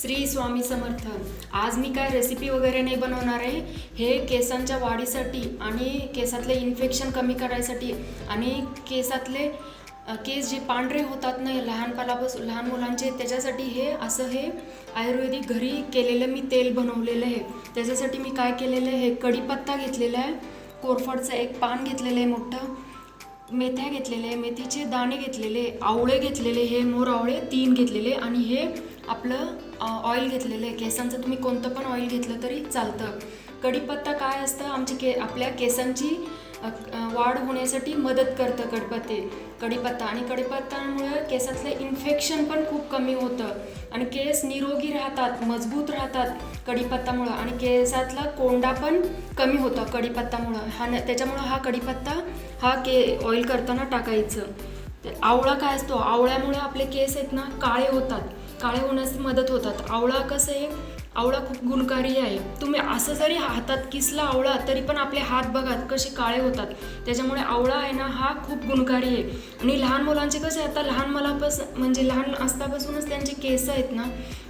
श्री स्वामी समर्थ. आज मी काय रेसिपी वगैरे नाही बनवणार आहे. हे केसांच्या वाढीसाठी आणि केसातले इन्फेक्शन कमी करायसाठी आणि केसातले केस जे पांढरे होतात ना लहानपणापासून लहान मुलांचे त्याच्यासाठी हे असं हे आयुर्वेदिक घरी केलेलं मी तेल बनवलेलं आहे. त्याच्यासाठी मी काय केलेलं आहे कढीपत्ता घेतलेला आहे. कोरफडचं एक पान घेतलेलं आहे मोठं. मेथ्या घेतलेले मेथीचे दाणे घेतलेले आवळे घेतलेले हे मोर आवळे तीन घेतलेले आणि हे आपलं ऑइल घेतलेलं आहे केसांचं तुम्ही कोणतं पण ऑइल घेतलं तरी चालतं. कढीपत्ता काय असतं? आमची के आपल्या केसांची वाढ होण्यासाठी मदत करतं कडपत्ते कढीपत्ता. आणि कढीपत्तामुळे केसातलं इन्फेक्शन पण खूप कमी होतं. आणि केस निरोगी राहतात मजबूत राहतात कढीपत्तामुळं. आणि केसातला कोंडा पण कमी होतं कढीपत्तामुळं. हा न त्याच्यामुळं हा कढीपत्ता हा के ऑइल करताना टाकायचं. आवळा काय असतो? आवळ्यामुळे आपले केस आहेत ना काळे होतात. काळे होण्यास मदत होतात. आवळा कसं आहे? आवळा खूप गुणकारी आहे. तुम्ही असं जरी हातात किसला आवळा तरी पण आपले हात बघा कसे काळे होतात. त्याच्यामुळे आवळा आहे ना हा खूप गुणकारी आहे. आणि लहान मुलांचे कसे आता लहान मुलापासून म्हणजे लहान असतापासूनच त्यांचे केस आहेत ना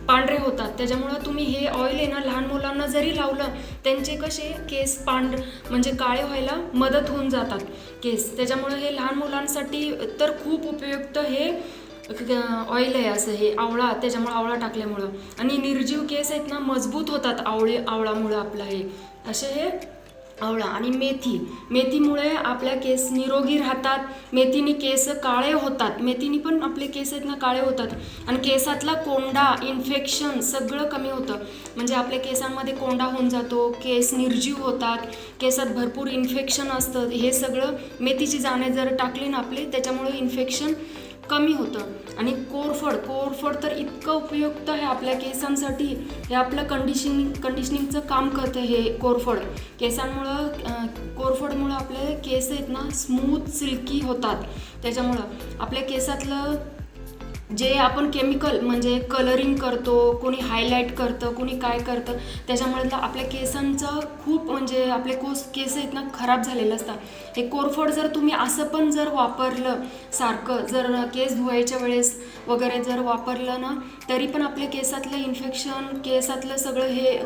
पांढरे होतात. त्याच्यामुळं तुम्ही हे ऑइल आहे ना लहान मुलांना जरी लावलं त्यांचे कसे केस पांढ म्हणजे काळे व्हायला मदत होऊन जातात केस. त्याच्यामुळं हे लहान मुलांसाठी तर खूप उपयुक्त हे ऑइल आहे असं हे आवळा त्याच्यामुळं आवळा टाकल्यामुळं. आणि निर्जीव केस आहेत ना मजबूत होतात आवळे आवळामुळं आपलं हे. असे हे आवळा आणि मेथी. मेथीमुळे आपल्या केस निरोगी राहतात मेथीने केस काळे होतात. मेथीने पण आपले केस आहेत ना काळे होतात. आणि केसातला कोंडा इन्फेक्शन सगळं कमी होतं. म्हणजे आपल्या केसांमध्ये कोंडा होऊन जातो केस निर्जीव होतात केसात भरपूर इन्फेक्शन असतं. हे सगळं मेथीची जाणे जर टाकली ना आपले त्याच्यामुळे इन्फेक्शन कमी होतं. आणि कोरफड कोरफड तर इतकं उपयुक्त आहे आपल्या केसांसाठी. हे आपलं कंडिशनिंग कंडिशनिंगचं काम करतं हे कोरफड. केसांमुळं कोरफडमुळं आपले केस आहेत ना स्मूथ सिल्की होतात. त्याच्यामुळं आपल्या केसातलं जे आपण केमिकल म्हणजे कलरिंग करतो कोणी हायलाईट करतं कोणी काय करतं त्याच्यामुळे आपल्या केसांचं खूप म्हणजे आपले कोस केस आहेत ना खराब झालेले असतात. हे कोरफड जर तुम्ही असं पण जर वापरलं सारखं जर केस धुवायच्या वेळेस वगैरे जर वापरलं ना तरी पण आपल्या केसातलं इन्फेक्शन केसातलं सगळं हे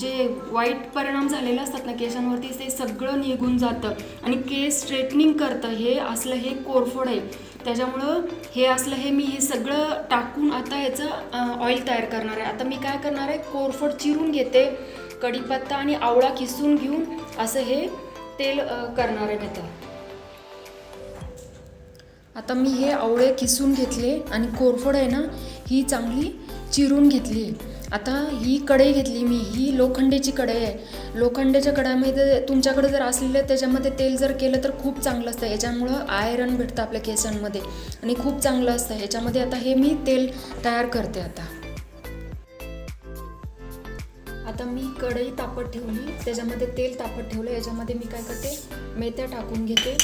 जे वाईट परिणाम झालेले असतात ना केसांवरती ते सगळं निघून जातं. आणि केस स्ट्रेटनिंग करतं हे असलं हे कोरफड आहे. त्याच्यामुळं हे असलं हे मी हे सगळं टाकून आता याचं ऑइल तयार करणार आहे. आता मी काय करणार आहे कोरफड चिरून घेते कढीपत्ता आणि आवळा किसून घेऊन असं हे तेल करणार आहे आता. आता मी हे आवळे किसून घेतले आणि कोरफड आहे ना ही चांगली चिरून घेतली आता ही कढई घेतली मी ही लोखंडेची कढई आहे. लोखंडेच्या कढाईमध्ये तुमच्याकडे जर असलेलं त्याच्यामध्ये तेल जर केलं तर खूप चांगलं असतं. याच्यामुळं आयरन भेटतं आपल्या केसांमध्ये आणि खूप चांगलं असतं. याच्यामध्ये आता हे मी तेल तयार करते आता. आता मी कढई तापत ठेवली. त्याच्यामध्ये तेल तापत ठेवलं. याच्यामध्ये मी काय करते? मेथ्या टाकून घेते.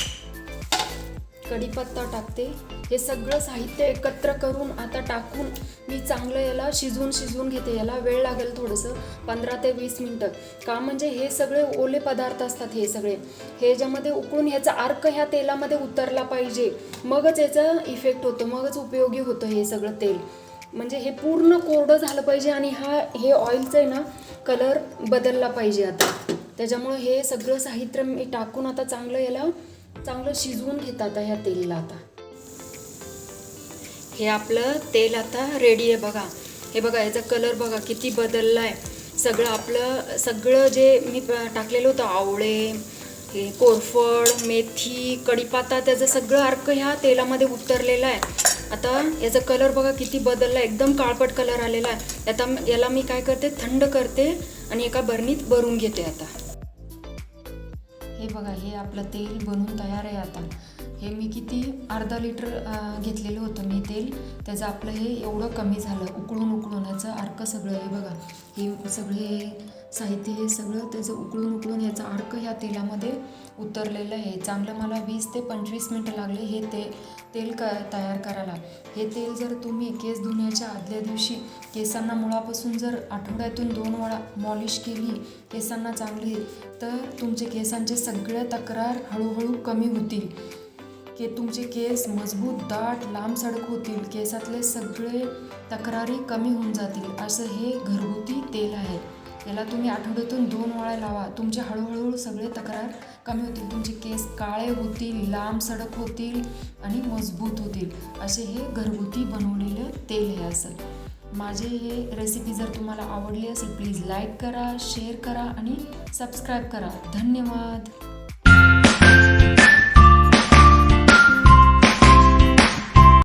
कढीपत्ता टाकते. हे सगळं साहित्य एकत्र करून आता टाकून मी चांगलं याला शिजवून शिजवून घेते. याला वेळ लागेल थोडंसं पंधरा ते वीस मिनटं. का म्हणजे हे सगळे ओले पदार्थ असतात हे सगळे. हे ज्यामध्ये उकळून ह्याचा अर्क ह्या तेलामध्ये उतरला पाहिजे. मगच याचा इफेक्ट होतो मगच उपयोगी होतं हे सगळं तेल. म्हणजे हे पूर्ण कोरडं झालं पाहिजे आणि हा हे ऑइलचं आहे ना कलर बदलला पाहिजे आता. त्याच्यामुळं हे सगळं साहित्य मी टाकून आता चांगलं याला चांगलं शिजवून घेतात ह्या तेलला आता. हे आपलं तेल आता रेडी आहे बघा. हे बघा याचा कलर बघा किती बदलला आहे सगळं आपलं सगळं जे मी टाकलेलं होतं आवळे हे कोरफड मेथी कढीपाता त्याचं सगळं अर्क ह्या तेलामध्ये उतरलेलं आहे. आता याचा कलर बघा किती बदलला आहे एकदम काळपट कलर आलेला आहे. आता याला मी काय करते? थंड करते आणि एका बरणीत भरून घेते आता. हे बघा हे आपलं तेल बनून तयार आहे आता. हे मी किती अर्धा लिटर घेतलेलं होतं मी तेल. त्याचं आपलं हे एवढं कमी झालं उकळून उकळून याचं अर्क सगळं हे बघा. हे सगळे साहित्य हे सगळं त्याचं उकळून उकळून याचं अर्क ह्या तेलामध्ये उतरलेलं आहे. चांगलं मला वीस ते पंचवीस मिनटं लागले हे ते तेल क तयार करायला. हे तेल जर तुम्ही केस धुण्याच्या आदल्या दिवशी केसांना मुळापासून जर आठवड्यातून दोन वेळा मॉलिश केली केसांना चांगली तर तुमचे केसांचे सगळ्या तक्रार हळूहळू कमी होतील. के तुमचे केस मजबूत दाट लांब सडक होतील. केसातले सगळे तक्रारी कमी होऊन जातील. असं हे घरगुती तेल आहे. याला तुम्ही आठवड्यातून दोन वेळा लावा. तुमचे हळूहळू सगळे तक्रार कमी होतील. तुमचे केस काळे होतील लांब सडक होतील आणि मजबूत होतील. असे हे घरगुती बनवलेलं तेल हे असं. माझे हे रेसिपी जर तुम्हाला आवडली असेल प्लीज लाईक करा शेअर करा आणि सबस्क्राईब करा. धन्यवाद.